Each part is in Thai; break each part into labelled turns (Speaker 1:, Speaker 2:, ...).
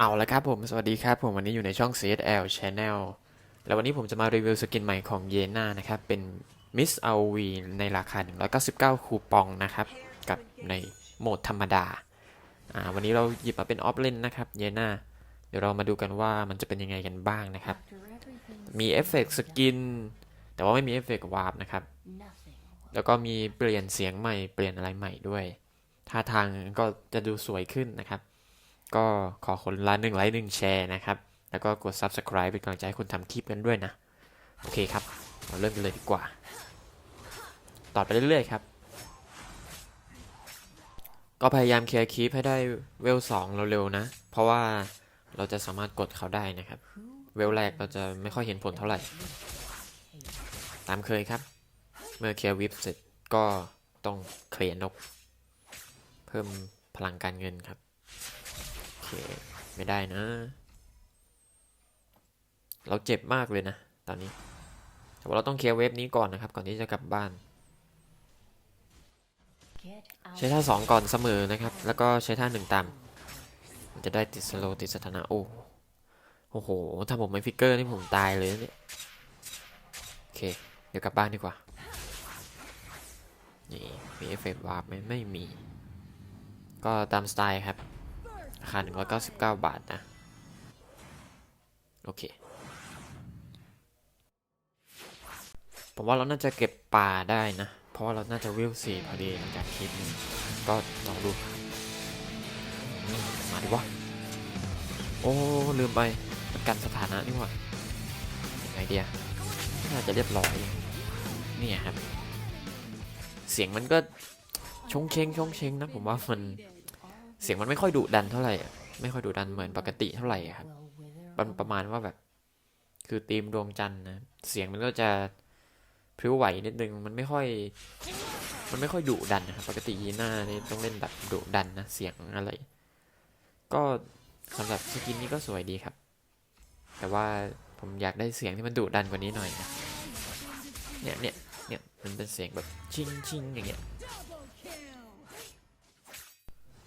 Speaker 1: เอาละครับผม สวัสดีครับผมวันนี้อยู่ในช่อง CSL Channel แล้ววันนี้ผมจะมารีวิวสกินใหม่ของเยน่านะครับ เป็น Miss RV ในราคา 199 คูปองนะครับ กับในโหมดธรรมดา อ่า วันนี้เราหยิบมาเป็นออฟเลนนะครับเยน่าเดี๋ยวเรามาดูกันว่ามันจะเป็นยังไงกันบ้างนะครับ มีเอฟเฟกต์สกิน แต่ว่าไม่มีเอฟเฟกต์วาร์ปนะครับ แล้วก็มีเปลี่ยนเสียงใหม่ เปลี่ยนอะไรใหม่ด้วย ท่าทางก็จะดูสวยขึ้นนะครับ ก็ขอคนละหนึ่งไลค์หนึ่งแชร์นะครับ แล้วก็กด Subscribe เป็นกำลังใจให้คุณทำคลิปกันด้วยนะ โอเคครับเราเริ่มกันเลยดีกว่า ต่อไปเรื่อยๆครับ ก็พยายามเคลียร์คลิปให้ได้เวลสองเร็วๆนะ เพราะว่าเราจะสามารถกดเขาได้นะครับ เวลแรกเราจะไม่ค่อยเห็นผลเท่าไหร่ ตามเคยครับ เมื่อเคลียร์วิปเสร็จก็ต้องเคลียร์นก เพิ่มพลังการเงินครับ เค ไม่ได้นะ เราเจ็บมากเลยนะ ตอนนี้ แต่ว่าเราต้องเคลียร์เวฟนี้ก่อนนะครับ ก่อนที่จะกลับบ้าน ใช้ท่าสองก่อนเสมอนะครับ แล้วก็ใช้ท่าหนึ่งตาม มันจะได้ติดสโลติดสถานะโอ้โอ้โห ถ้าผมไม่ฟิกเกอร์นี่ผมตายเลยนะเนี่ย โอเค เดี๋ยวกลับบ้านดีกว่า นี่ มีเอฟเฟกต์วาร์ปไหมไม่มี ก็ตามสไตล์ครับ ราคา 199 บาทนะ โอเค ผมว่าเราน่าจะเก็บป่าได้นะ เพราะว่าเราน่าจะวิวสี่พอดีหลังจากคลิปนี้ก็ลองดูมาดิวะ โอ้ ลืมไปกันสถานะนี่หว่ายังไงเดียน่าจะเรียบร้อย นี่ครับ เสียงมันก็ชงเชงชงเชงนะ ผมว่ามัน เสียงมันไม่ค่อยดุดันเท่าไหร่ไม่ค่อยดุดันเหมือนปกติเท่าไหร่ครับประมาณว่าแบบ คือธีมดวงจันทร์นะเสียงมันก็จะพริ้วไหวนิดนึงมันไม่ค่อย มันไม่ค่อยดุดันนะครับปกติยีน่านี่ต้องเล่นแบบดุดันนะเสียงอะไร ก็สำหรับสกินนี้ก็สวยดีครับ แต่ว่าผมอยากได้เสียงที่มันดุดันกว่านี้หน่อยนะเนี่ยเนี่ยเนี่ยมันเป็นเสียงแบบชิงชิงอย่างเงี้ย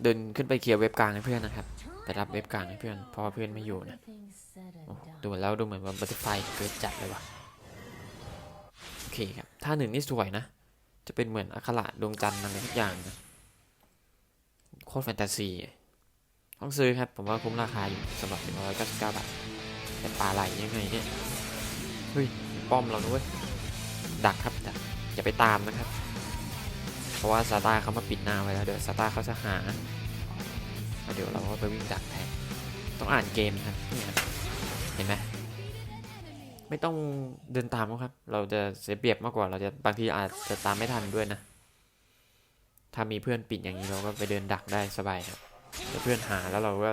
Speaker 1: เดินขึ้นไปเคลียร์เว็บกลางให้เพื่อนนะครับไปรับเว็บกลางให้เพื่อนเพราะเพื่อนไม่อยู่นะดูแล้วดูเหมือนว่าบัตเตอร์ไฟเกิดจัดเลยว่ะโอเคครับท่าหนึ่งนี่สวยนะ จะเป็นเหมือนอัคระดวงจันทร์อะไรทุกอย่างนะโคตรแฟนตาซีต้องซื้อครับ ผมว่าคุ้มราคาอยู่สำหรับ199 บาทแต่ปลาไหลยังไงเนี่ยเฮ้ยป้อมเรานะเว้ยดักครับดักอย่าไปตามนะครับ เพราะว่าซาตาเขามาปิดหน้าไว้แล้วเดี๋ยวซาตาเขาจะหาเดี๋ยวเราก็ไปวิ่งดักแทนต้องอ่านเกมครับนี่ครับเห็นไหมไม่ต้องเดินตามเขาครับ เราจะเสียเปรียบมากกว่าเราจะบางทีอาจจะตามไม่ทันด้วยนะ ถ้ามีเพื่อนปิดอย่างนี้เราก็ไปเดินดักได้สบายครับเดี๋ยวเพื่อนหาแล้วเราก็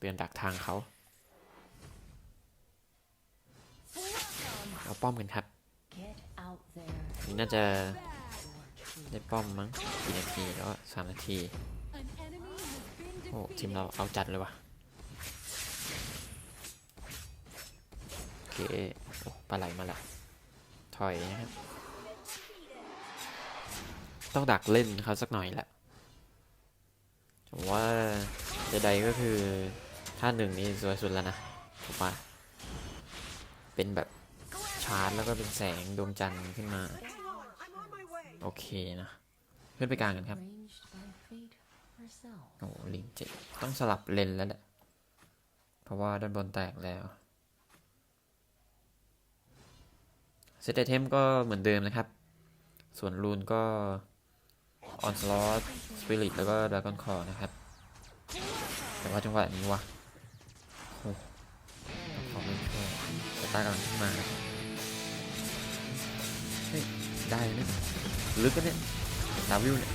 Speaker 1: เดินดักทางเขาเอาป้อมกันครับนี่น่าจะ ได้ป้อมมั้งกี่นาทีแล้วสามนาทีโอ้ทีมเราเอาจัดเลยว่ะโอเคโอ้ปลาไหลมาละถอยนะครับต้องดักเล่นเขาสักหน่อยแหละผมว่าใดๆก็คือท่าหนึ่งนี่สวยสุดแล้วนะผมว่าเป็นแบบชาร์จแล้วก็เป็นแสงดวงจันทร์ขึ้นมา โอเคนะขึ้นไปกลางกันครับโอ้ลิงเจ็ดต้องสลับเลนแล้วแหละ เพราะว่าด้านบนแตกแล้วเซตไอเทมก็เหมือนเดิมนะครับ ส่วนรูนก็ออนสลอตสปิริตแล้วก็ด r a กอนคอนะครับ แต่ว่าจังหวะนี้วะโอ้ขอไม่ช่วยสตาร์กำลังขึ้นมานะครับเฮ้ยได้เนี่ย ลึกกันเนี่ยดาวิวเนี่ย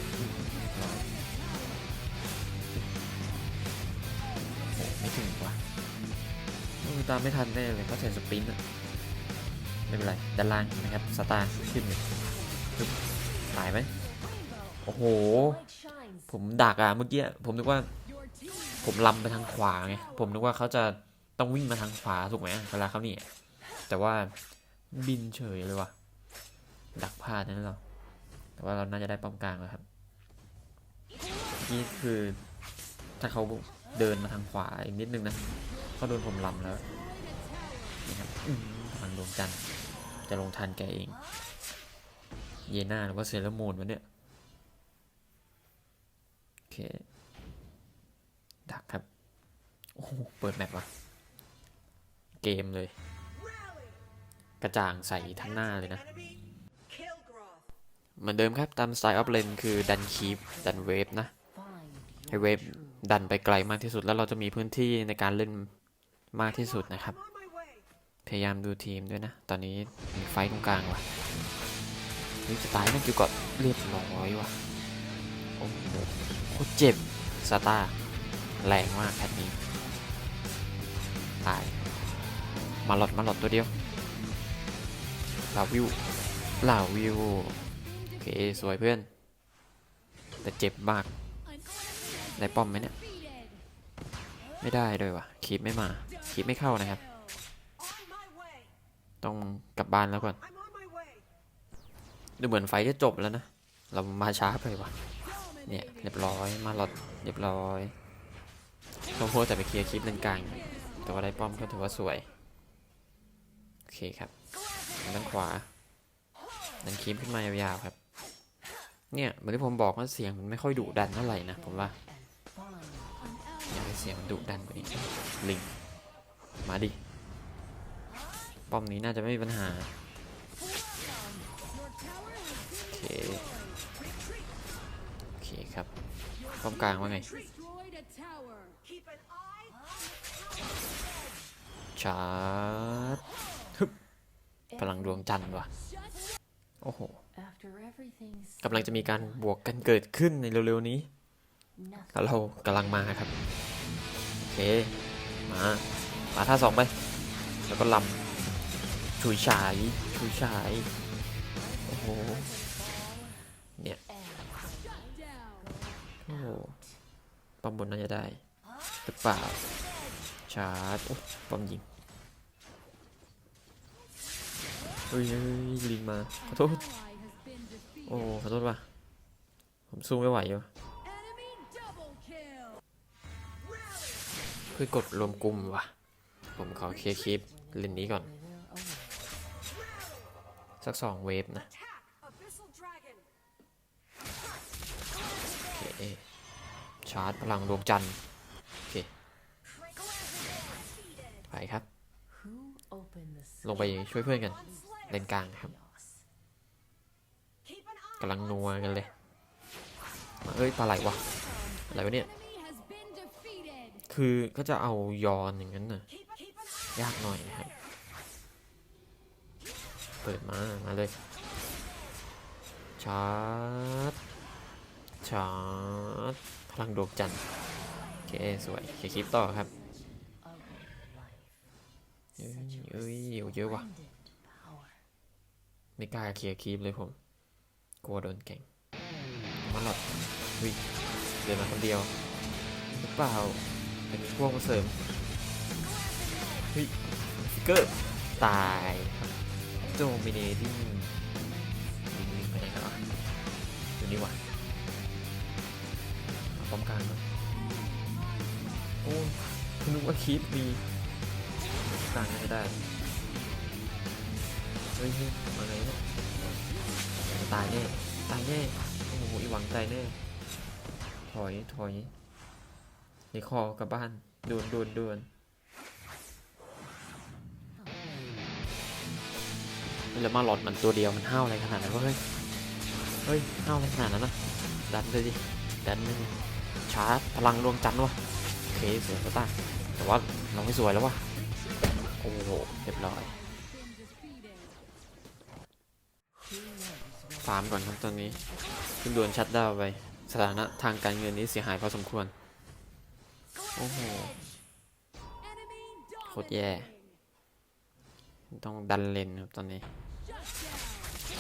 Speaker 1: โอ้ไม่ถึงว่ะโอ้ยตามไม่ทันแน่เลยเขาใส่สปรินต์อะไม่เป็นไรด้านล่างนะครับสตาร์ขึ้นเลยปึ๊บตายไหมโอ้โห ผมดักอะเมื่อกี้ผมนึกว่า ผมลำไปทางขวาไงผมนึกว่าเขาจะต้องวิ่งมาทางขวาถูกไหมเวลาเขาหนี่ยแต่ว่าบินเฉยเลยว่ะดักพลาดนั่นเรา แต่ว่าเราน่าจะได้ป้อมกลางแล้วครับ นี่คือถ้าเขาเดินมาทางขวาอีกนิดนึงนะเขาโดนผมลำแล้วนี่ครับอื้อหือพลังดวงจันทร์จะลงทันแกเอง เยน่าหรือว่าเซเลอร์มูนวะเนี่ยโอเคดักครับโอ้เปิดแมปว่ะเกมเลย กระจ่างใสทั้งหน้าเลยนะ เหมือนเดิมครับตามสไตล์ออฟเลนคือดันคีปดันเวฟนะ ให้เวฟดันไปไกลมากที่สุดแล้วเราจะมีพื้นที่ในการเล่นมากที่สุดนะครับ พยายามดูทีมด้วยนะ ตอนนี้มีไฟตรงกลางว่ะนี่จะตายนั่นคือก่อนเรียบร้อยว่ะโอ้โหโคตรเจ็บซาตาแรงมากแพทนี้ ตาย มาหลอดมาหลอดตัวเดียวลาวิวลาวิว เคสวยเพื่อน แต่เจ็บมากได้ป้อมไหมเนี่ย ไม่ได้ด้วยวะคีบไม่มาคีบไม่เข้านะครับ ต้องกลับบ้านแล้วก่อน ดูเหมือนไฟจะจบแล้วนะ เรามาช้าไปวะเนี่ยเรียบร้อยมาหลอดเรียบร้อยต้องโพสแต่ไปเคลียร์คลิปเลนกลางอยู่แต่ว่าได้ป้อมก็ถือว่าสวย โอเคครับด้านขวาดันคลิปขึ้นมายาวๆครับ เนี่ยเหมือนที่ผมบอกว่าเสียงมันไม่ค่อยดุดันเท่าไหร่นะผมว่าอยากให้เสียงมันดุดันกว่านี้ลิงมาดิป้อมนี้น่าจะไม่มีปัญหาโอเคโอเคครับป้อมกลางว่าไงชาร์จพลังดวงจันทร์ว่ะโอ้โห กำลังจะมีการบวกกันเกิดขึ้นในเร็วๆนี้แล้วเรากำลังมาครับ โอเค มามาท่าสองไป แล้วก็ลำฉุยฉายฉุยฉาย โอ้โห เนี่ย โอ้โหป้อมบนน่าจะได้ หรือเปล่า ชาร์จโอ้ป้อมยิงเฮ้ยเฮ้ยลิงมา ขอโทษโอ้ขอโทษว่ะผมสู้ไม่ไหวอยู่เพื่อกดรวมกลุ่มว่ะ ผมขอเคลียร์คลิปเลนนี้ก่อน สักสองเวฟนะโอเคชาร์จพลังดวงจันทร์โอเคไปครับ ลงไปช่วยเพื่อนกันเลนกลางครับ กำลังนัวกันเลยเอ้ยปลาไหลวะอะไรวะเนี่ย คือก็จะเอายอนอย่างนั้นน่ะ ยากหน่อยนะครับ เปิดมา มาเลยชาร์จชาร์จพลังดวงจันทร์โอเคสวยเคลียคลิปต่อครับเอ้ยเยอยู่เยอะว่ะ ไม่กล้าเคลียร์คลิปเลยผม กลัวโดนแก่งมาหลอดวิเดินมาคนเดียวหรือเปล่าเป็นพวกมาเสริมวิฟิกเกอร์ตายครับโดมิเนติ้งลิงลิงไปไหนกันวะอยู่นี่วะมาป้อมกลางครับโอ้นึกว่าคลิปมีกลางน่าจะได้เฮ้ยเฮ้ยมาไงเนี่ย ตายแน่ตายแน่โอ้โหอีหวังตายแน่ถอยถอยในคอกลับบ้านด่วนด่วนด่วนแล้วมาหลอดมันตัวเดียวมันห้าวอะไรขนาดนั้นเฮ้ยเฮ้ยห้าวอะไรขนาดนั้นนะดันเลยดิดันเลยชาร์จพลังดวงจันทร์วะโอเคสวยสตาร์แต่ว่าเราไม่สวยแล้ววะโอ้โหเรียบร้อยามก่อนครับตอนนี้ขึ้นดวนชัดดาวไป สถานะทางการเงินนี้เสียหายพอสมควร โอ้โหโคตรแย่ ต้องดันเลนครับตอนนี้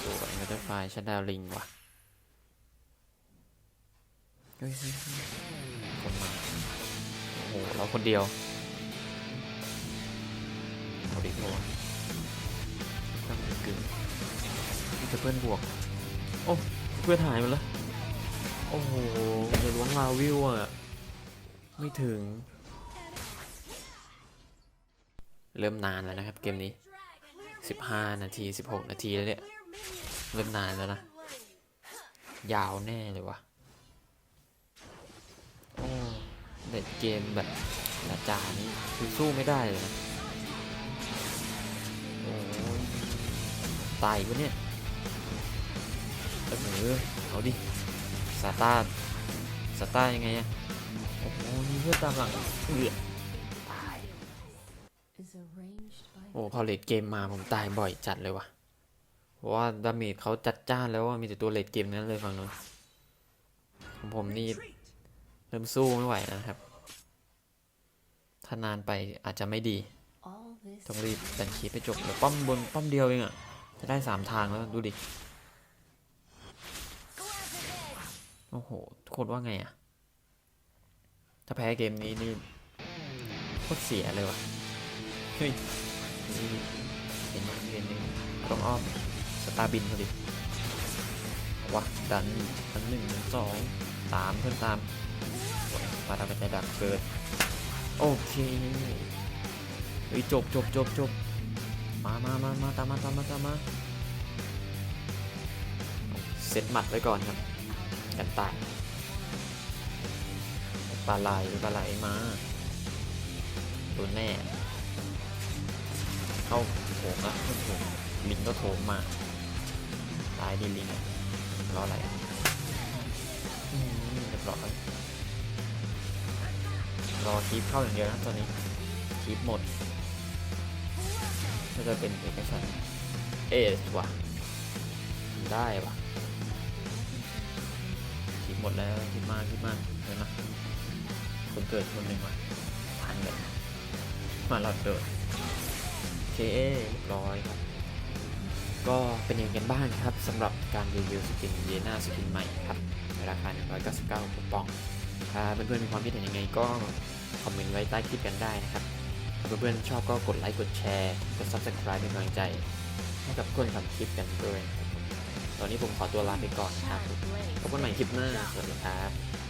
Speaker 1: สวยมัตเตอร์ไฟชัดดาวลิงว่ะเฮ้ยคนมา โอ้โห เราคนเดียวเอาดิโวะต้องกึ่งจะเพื่อนบวก อ้เพื่อนหายมดแล้วโอ้โหจะล้วงลาวิวอะ ไม่ถึง เริ่มนานแล้วนะครับเกมนี้ 15 นาที 16 นาทีแล้วเนี่ย เริ่มนานแล้วนะ ยาวแน่เลยวะโอ้เด็ดเกมแบบละจานี้คือสู้ไม่ได้เลยนะ โอ้ตายอีกวะเนี่ย เออเอาดิสตาร์สตาร์ยังไงอะโอ้โหมีเพื่อนตามหลังเอือตายโอ้พอเลดเกมมาผมตายบ่อยจัดเลยวะเพราะว่าดาเมจเขาจัดจ้านแล้วว่ามีแต่ตัวเลดเกมนั้นเลยฝั่งนู้นของผมนี่เริ่มสู้ไม่ไหวนะครับ ถ้านานไปอาจจะไม่ดี ต้องรีบดันคีไปจบเดี๋ยวป้อมบนป้อมเดียวเองอะจะได้สามทางแล้วดูดิ โอ้โหโคตรว่าไงอะถ้าแพ้เกมนี้นี่โคตรเสียเลยวะเฮ้ยเห็นเห็นหนึ่งต้องอ้อมสตาร์บินพอดีวะดันดันหนึ่งดันสองตามเพื่อนตามมาทำเป็นใจดักเกิด โอเคเฮ้ยจบจบจบจบมามามามาตามมาตามมาตามมาเซตหมัดไว้ก่อนครับ กันตายปลาไหลปลาไหลมาโดนแน่ เข้าโถงละเข้าโถงลิงก็โถงมาตายดิลิงรออะไรอะอืมเรียบร้อยรอทีปเข้าอย่างเดียวนะตอนนี้ทีปหมดก็จะเป็นเอกชันเอสว่ะได้ว่ะ หมดแล้วคิดมากคิดมากเห็นไหมคนเกิดคนหนึ่งว่ะพันเลยมาหลอดเกิดโอเคเรียบร้อยครับ ก็เป็นอย่างกันบ้างครับสำหรับการรีวิวสกินเยน่าสกินใหม่ครับในราคา 199คูปองถ้าเพื่อนๆมีความคิดเห็นยังไงก็คอมเมนต์ไว้ใต้คลิปกันได้นะครับเพื่อนๆชอบก็กดไลค์กดแชร์ กด subscribe เป็นกำลังใจ ให้กับคนทำคลิปกันด้วยนะครับ ตอนนี้ผมขอตัวลาไปก่อนครับ
Speaker 2: Shadow Blade
Speaker 1: พบกันใหม่คลิปหน้าสวัสดีครับ